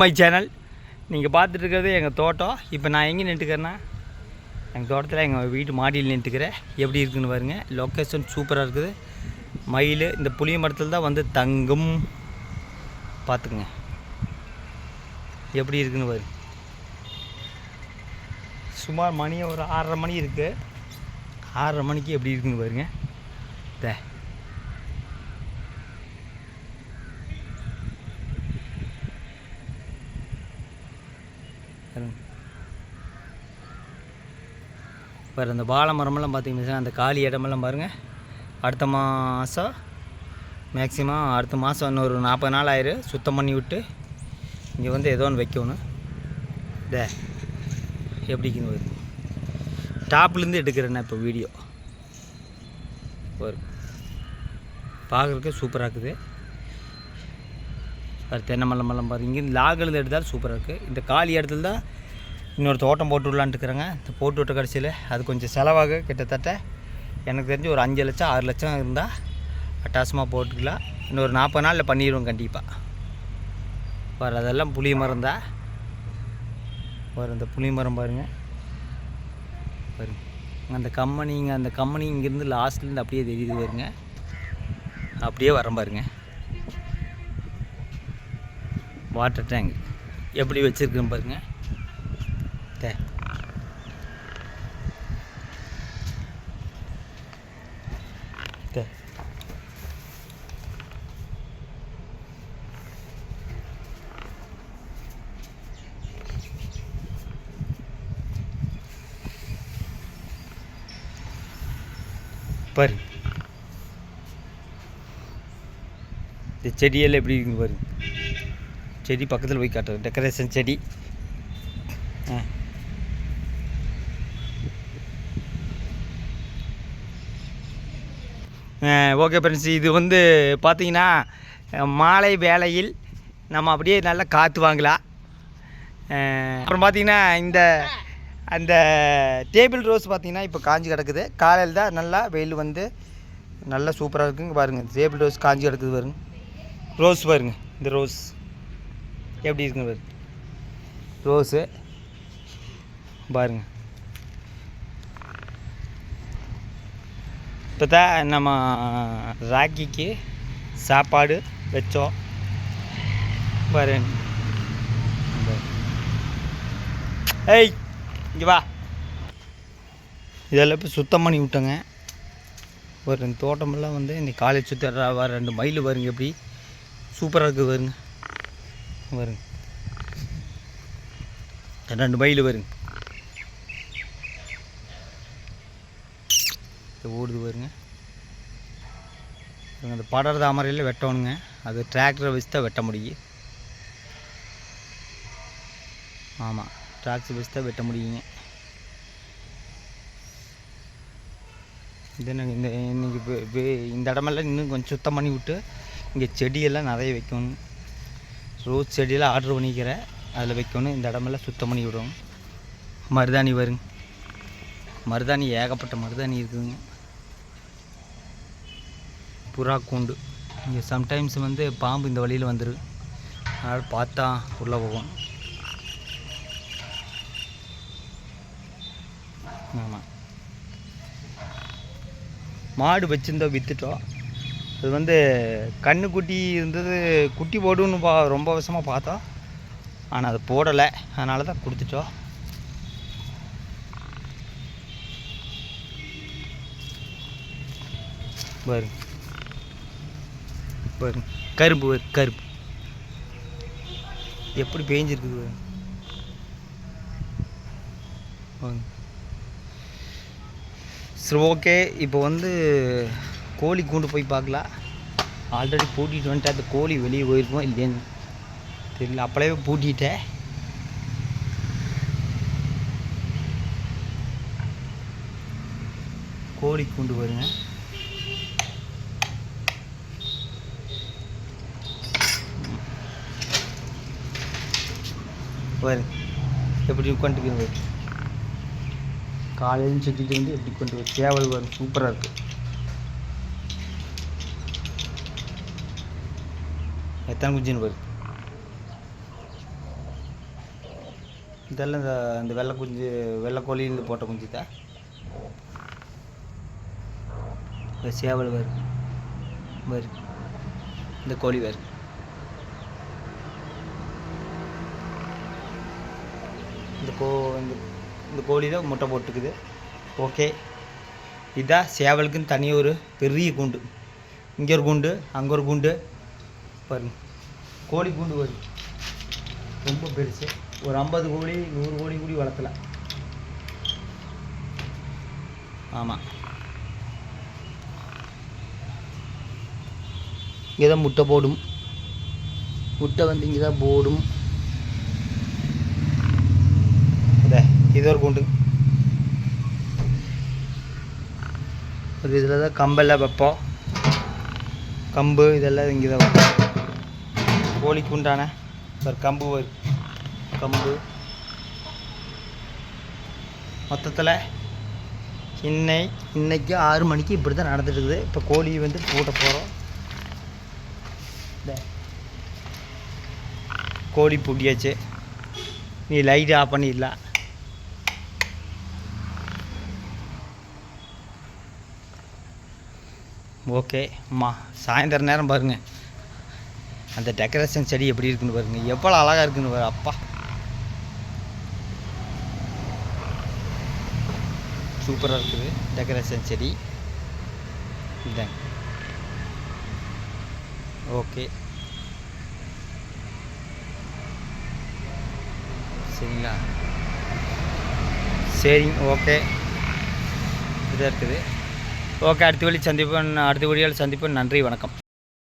My channel நீங்கள் பார்த்துட்டு இருக்கிறது எங்கள் தோட்டம். இப்போ நான் எங்கே நின்றுக்கிறேன்னா எங்கள் தோட்டத்தில் எங்கள் வீட்டு மாடியில் நின்றுக்கிறேன் எப்படி இருக்குன்னு பாருங்க. லொக்கேஷன் சூப்பராக இருக்குது. மயில் இந்த புளிய மரத்தில் தான் வந்து தங்கும். பார்த்துக்குங்க. எப்படி இருக்குன்னு பாருங்க. சுமார் மணி ஒரு ஆறரை மணி இருக்குது ஆறரை மணிக்கு எப்படி இருக்குன்னு பாருங்க. இப்போ அந்த வாழை மரமெல்லாம் பார்த்தீங்கன்னா அந்த காலி இடமெல்லாம் பாருங்கள் அடுத்த மாதம் மேக்ஸிமம் அடுத்த மாதம் இன்னொரு நாற்பது நாள் ஆயிரும் சுத்தம் பண்ணி விட்டு இங்கே வந்து ஏதோ ஒன்று வைக்கணும். டே எப்படிக்குன்னு வருது டாப்லேருந்து எடுக்கிறேண்ணே இப்போ வீடியோ ஒரு பார்க்குறதுக்கு சூப்பராக இருக்குது. அது தென்னை மல்லம் மல்லம் பாருங்க இங்கேருந்து லாகிலேருந்து எடுத்தாலும் சூப்பராக இருக்குது இந்த காலி இடத்துல தான் இன்னொரு தோட்டம் போட்டு விடலான்ட்டுருக்குறேங்க இந்த போட்டு விட்ட கடைசியில் அது கொஞ்சம் செலவாக கிட்டத்தட்ட எனக்கு தெரிஞ்சு ஒரு அஞ்சு லட்சம் ஆறு லட்சம் இருந்தால் அட்டாசமாக போட்டுக்கலாம். இன்னொரு நாற்பது நாளில் பண்ணிடுவோம் கண்டிப்பாக பாரு அதெல்லாம் புளி மரம் தான் பாரு அந்த புளி மரம் பாருங்கள் பாருங்க. அந்த கம்பெனிங்க அந்த கம்பெனி இங்கேருந்து லாஸ்ட்லேருந்து அப்படியே தெரியுது பாருங்க. அப்படியே வரம் பாருங்க. வாட்டர் டேங்க் எப்படி வச்சுருக்குன்னு பாருங்கள் தே தே பாரு இந்த செடியெல்லாம் எப்படி இருக்குன்னு பாருங்க செடி பக்கத்தில் போய் காட்டுறேன் டெக்கரேஷன் செடி ஓகே ஃப்ரெண்ட்ஸ் இது வந்து பார்த்தீங்கன்னா மாலை வேளையில் நம்ம அப்படியே நல்லா காற்று வாங்கலாம். அப்புறம் பார்த்தீங்கன்னா இந்த அந்த டேபிள் ரோஸ் பார்த்தீங்கன்னா இப்போ காஞ்சி கிடக்குது. காலையில் தான் நல்லா வெயில் வந்து நல்லா சூப்பராக இருக்குங்க பாருங்கள் டேபிள் ரோஸ் காஞ்சி கிடக்குது பாருங்க. ரோஸ் பாருங்க இந்த ரோஸ் எப்படி இருக்குங்க பாருங்க. ரோஸு பாருங்க. இப்போ தான் நம்ம ராக்கிக்கு சாப்பாடு வச்சோம். பாரு. ஏய் இங்கே வா. இதெல்லாம் இப்போ சுத்தம் பண்ணி விட்டோங்க. ஒரு ரெண்டு தோட்டமெல்லாம் வந்து இன்னைக்கு காலேஜ் சுற்றி வர ரெண்டு மயில் வருங்க எப்படி. சூப்பராக இருக்குது வருங்க வருங்க ரெண்டு மயில் வருங்க. இது ஓடுது பாருங்க. இவங்க அந்த படர் தாமரையில் வெட்டணுங்க. அது டிராக்டரை வச்சு தான் வெட்ட முடியும் ஆமாம் டிராக்டர் வச்சு தான் வெட்ட முடியுங்க. இது எனக்கு இந்த இன்னைக்கு இந்த இடமெல்லாம் இன்னும் கொஞ்சம் சுத்தம் பண்ணி விட்டு இங்கே செடியெல்லாம் நிறைய வைக்கணும். ரோஸ் செடியெல்லாம் ஆர்டர் பண்ணிக்கிறேன் அதில் வைக்கணும். இந்த இடமெல்லாம் சுத்தம் பண்ணி விடணும். மருதாணி வருங்க மருதாணி ஏகப்பட்ட மருதாணி இருக்குதுங்க. புறா கூண்டு. இங்கே சம்டைம்ஸ் வந்து பாம்பு இந்த வழியில் வந்துடும் அதனால் பார்த்தா உள்ளே போகும். ஆமாம் மாடு வச்சுருந்தோம் விற்றுட்டோம் அது வந்து கன்று குட்டி இருந்தது குட்டி போடுன்னு பா ரொம்ப வருஷமாக பார்த்தோம் ஆனால் அது போடலை. அதனால தான் கொடுத்துட்டோம். பாருங்க பாருங்க. கரும்பு கருப்பு கரும்பு. எப்படி பேஞ்சிருக்குது பாருங்க. சரி ஓகே. இப்போ வந்து கோழி கூண்டு போய் பார்க்கலாம். ஆல்ரெடி பூட்டிட்டு வந்துட்டு அந்த கோழி வெளியே போயிருக்கோம் இல்லையான்னு தெரியல. அப்பளவே பூட்டிட்டேன். கோழி கூண்டு வருங்க பாரு. எப்படி உட்காந்துக்கிறது காலையில் சுற்றிட்டு வந்து எப்படி கொண்டு வரும் சேவல் வரும் சூப்பராக இருக்குது எத்தனை குஞ்சுன்னு பாரு. இதெல்லாம் இந்த இந்த வெள்ளை குஞ்சு வெள்ளை கோழியில் போட்ட குஞ்சு தான். சேவல் வரும் வரும் இந்த கோழி வேறு இந்த கோ இந்த இந்த கோழி தான் முட்டை போட்டுக்குது. ஓகே. இதான் சேவலுக்குன்னு தனி ஒரு பெரிய கூண்டு. இங்கே ஒரு கூண்டு அங்கே ஒரு கூண்டு. பாருங்க. கோழி கூண்டு வருது ரொம்ப பெருசு. ஒரு ஐம்பது கோழி நூறு கோழி கூடி வளர்த்தலாம். ஆமாம் இங்கே தான் முட்டை போடும். முட்டை வந்து இங்கே தான் போடும். இதே இது ஒரு ஒரு இதில் தான் கம்பெல்லாம் வைப்போம். கம்பு இதெல்லாம் இங்கே தான் வைப்போம். கோழிக்கு உண்டான ஒரு கம்பு வரும் கம்பு. மொத்தத்தில் இன்னை இன்னைக்கு ஆறு மணிக்கு இப்படி தான் நடந்துட்டுருக்குது. இப்போ கோழி வந்து பூட்ட போகிறோம் கோழி பூட்டியாச்சு. நீ லைட் ஆஃப் பண்ணிடலாம். ஓகே. அம்மா சாயந்தர நேரம் பாருங்கள் அந்த டெக்கரேஷன் செடி எப்படி இருக்குன்னு பாருங்கள் எவ்வளோ அழகாக இருக்குன்னு பாரு அப்பா. சூப்பராக இருக்குது. டெக்கரேஷன் செடி. இதாங்க ஓகே. சரிங்களா? சரிங்க ஓகே. இதாக இருக்குது. ஓகே அடுத்த வழி சந்திப்போம் அடுத்த வழியால் சந்திப்போம். நன்றி வணக்கம்.